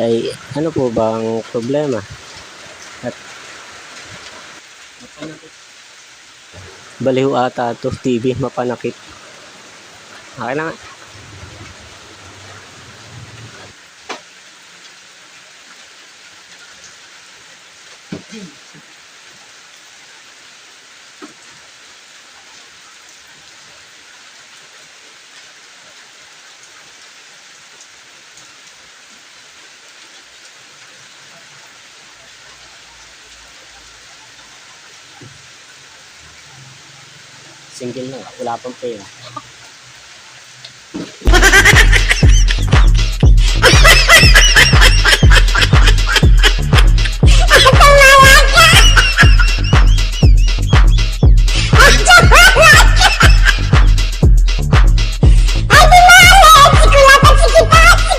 Ay, ano po ba ang problema? Mapanakit. Baliw ata to TV, mapanakit. Okay na nga. Single lang. Wala pang pera.